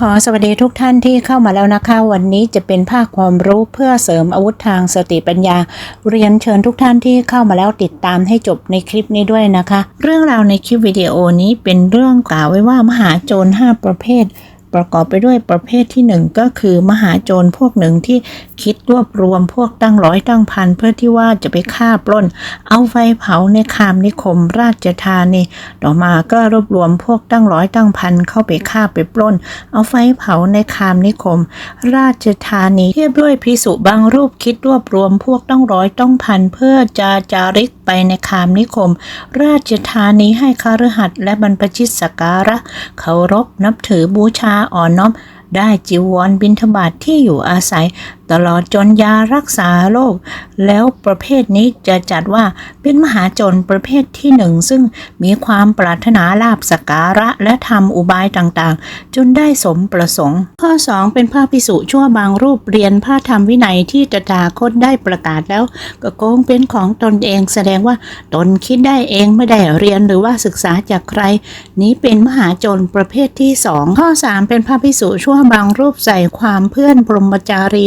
ขอสวัสดีทุกท่านที่เข้ามาแล้วนะคะ วันนี้จะเป็นภาคความรู้เพื่อเสริมอาวุธทางสติปัญญา เรียนเชิญทุกท่านที่เข้ามาแล้วติดตามให้จบในคลิปนี้ด้วยนะคะ เรื่องราวในคลิปวิดีโอนี้เป็นเรื่องกล่าวไว้ว่ามหาโจร5ประเภท ประกอบไปด้วยประเภทที่หนึ่งก็คือมหาโจรพวกหนึ่งที่คิดรวบรวมพวกตั้งร้อยตั้งพันเพื่อที่ว่าจะไปฆ่าปล้น เอาไฟเผาในคามนิคมราชธานีต่อมาก็รวบรวมพวกตั้งร้อยตั้งพันเข้าไปฆ่าไปปล้น เอาไฟเผาในคามนิคม ราชธานีเทียบด้วยพิสุบางรูปคิดรวบรวมพวกตั้งร้อยตั้งพันเพื่อจะจาริกไปในคามนิคม ราชธานีให้คฤหัสและบรรพชิตสักการะเคารพนับถือบูชาอ่อนน้อม ได้จีวรบิณฑบาตทที่อยู่อาศัยตลอดจนยารักษาโรคแล้วประเภทนี้จะจัดว่าเป็นมหาจรประเภทที่หนึ่งซึ่งมีความปรารถนาลาบสการะและทำอุบายต่างๆ จนได้สมประสงค์ ข้อ 2 เป็นพระพิสุชั่วบางรูปเรียนพระธรรมวินัยที่ตถาคตได้ประกาศแล้ว ก็โกงเป็นของตนเองแสดงว่าตนคิดได้เองไม่ได้เรียนหรือว่าศึกษาจากใคร นี้เป็นมหาจรประเภทที่2ข้อ 3 เป็นพระพิสุชั่วบางรูปใส่ความเพื่อนพรหมจารี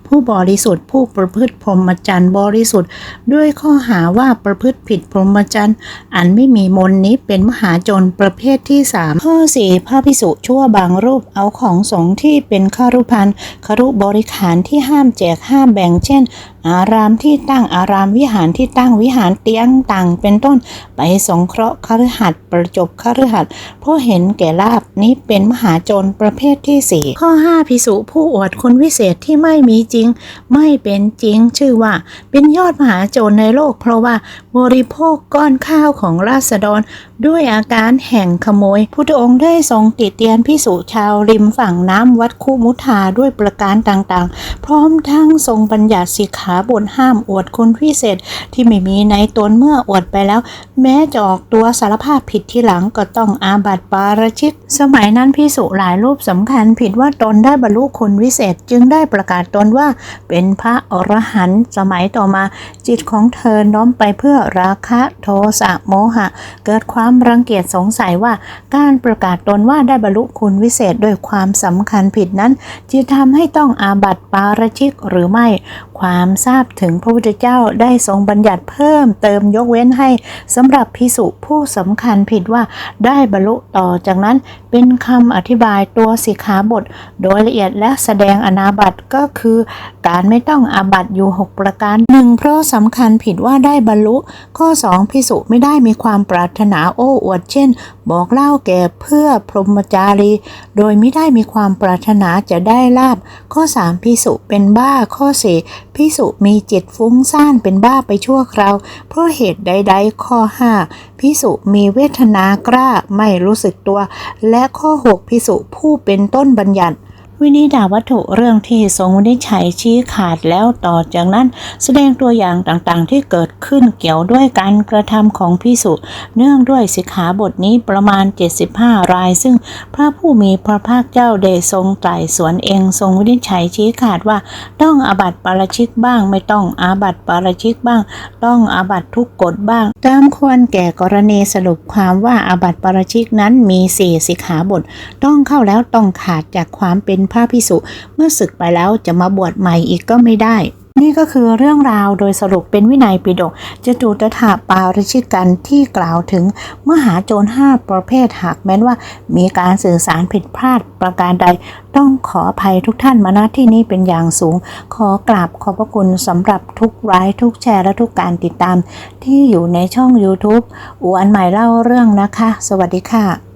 ผู้บริสุทธิ์ผู้ประพฤติพรหมจรรย์บริสุทธิ์ ด้วยข้อหาว่าประพฤติผิดพรหมจรรย์อันไม่มีมนนี้เป็นมหาโจรประเภทที่3ข้อ4พระพิสุชั่วบางรูปเอาของสงฆ์ที่เป็นคารุพันธ์คารุบริขารที่ห้ามแจกห้ามแบ่งเช่น อารามที่ตั้งอารามวิหารที่ตั้งวิหารเตียงต่างเป็นต้น ไปสงเคราะห์คฤหัสถ์ประจบคฤหัสถ์เพราะเห็นแก่ลาบนี้เป็นมหาโจรประเภทที่ 4 ข้อ 5 พิสุผู้อวดคุณวิเศษที่ไม่มีจริงไม่เป็นจริง ชื่อว่าเป็นยอดมหาโจรในโลก เพราะว่าบริโภคก้อนข้าวของราษฎร ด้วยอาการแห่งขโมย พุทธองค์ได้ทรงติเตียนพิสุชาวริมฝั่งน้ำวัดคุมุทาด้วยประการต่างๆ พร้อมทั้งทรงบัญญัติสิกขาบทห้ามอวดคุณพิเศษที่ไม่มีในตนเมื่ออวดไปแล้ว แม้จะออกตัวสารภาพผิดที่หลังก็ต้องอาบัติปาราชิก สมัยนั้นพิสุหลายรูปสำคัญผิดว่าตนได้บรรลุคุณวิเศษจึงได้ประกาศตนว่าเป็นพระอรหันต์สมัยต่อมา จิตของเธอน้อมไปเพื่อราคะโทสะโมหะ เกิดความรังเกียจสงสัยว่าการประกาศตนว่าได้บรรลุคุณวิเศษด้วยความสำคัญผิดนั้นจะทำให้ต้องอาบัติปาราชิกหรือไม่ ความทราบถึงพระพุทธเจ้าได้ทรงบัญญัติเพิ่มเติมยกเว้นให้สำหรับพิสุผู้สำคัญผิดว่าได้บรรลุต่อจากนั้นเป็นคำอธิบายตัวสิกขาบท โดยละเอียดและแสดงอนาบัติก็คือการไม่ต้องอาบัติอยู่ 6 ประการหนึ่งเพราะสำคัญผิดว่าได้บรรลุ ข้อ 2 พิสุไม่ได้มีความปรารถนาโอ้อวดเช่น บอกเล่าแก่เพื่อพรหมจารี โดยไม่ได้มีความปรารถนาจะได้ลาบ ข้อ 3 พิสุเป็นบ้าข้อ 4 พิสุมีจิตฟุ้งซ่านเป็นบ้าไปชั่วคราว เพราะเหตุใดๆ ข้อ 5 พิสุมีเวทนากล้าไม่รู้สึกตัว และข้อ 6 พิสุผู้เป็นต้นบัญญัติ วินิดาวัตถุเรื่องที่ทรงวินิจฉัยชี้ขาดแล้วต่อจากนั้น แสดงตัวอย่างต่างๆ ที่เกิดขึ้นเกี่ยวด้วยการกระทำของพิสุเนื่องด้วยสิกขาบทนี้ประมาณ 75 ราย ซึ่งพระผู้มีพระภาคเจ้าได้ทรงไตร่สวนเองทรงวินิจฉัยชี้ขาดว่า ต้องอาบัติปาราชิกบ้าง ไม่ต้องอาบัติปาราชิกบ้าง ต้องอาบัติทุกกฎบ้าง ตามควรแก่กรณีสรุปความว่าอาบัติปาราชิกนั้นมีสี่สิกขาบท ต้องเข้าแล้วต้องขาดจากความเป็นพระพิสุเมื่อศึกไปแล้วจะมาบวชใหม่อีกก็ไม่ได้ นี่ก็คือเรื่องราวโดยสรุปเป็นวินัยปิฎกจตุตถาปาริชิกันที่กล่าวถึงมหาโจรห้าประเภทหากแม้นว่า มีการสื่อสารผิดพลาดประการใดต้องขออภัยทุกท่านมาณที่นี้เป็นอย่างสูง ขอกราบขอบพระคุณสำหรับทุกไลค์ทุกแชร์และทุกการติดตาม ที่อยู่ในช่อง YouTube อวนใหม่เล่าเรื่องนะคะ สวัสดีค่ะ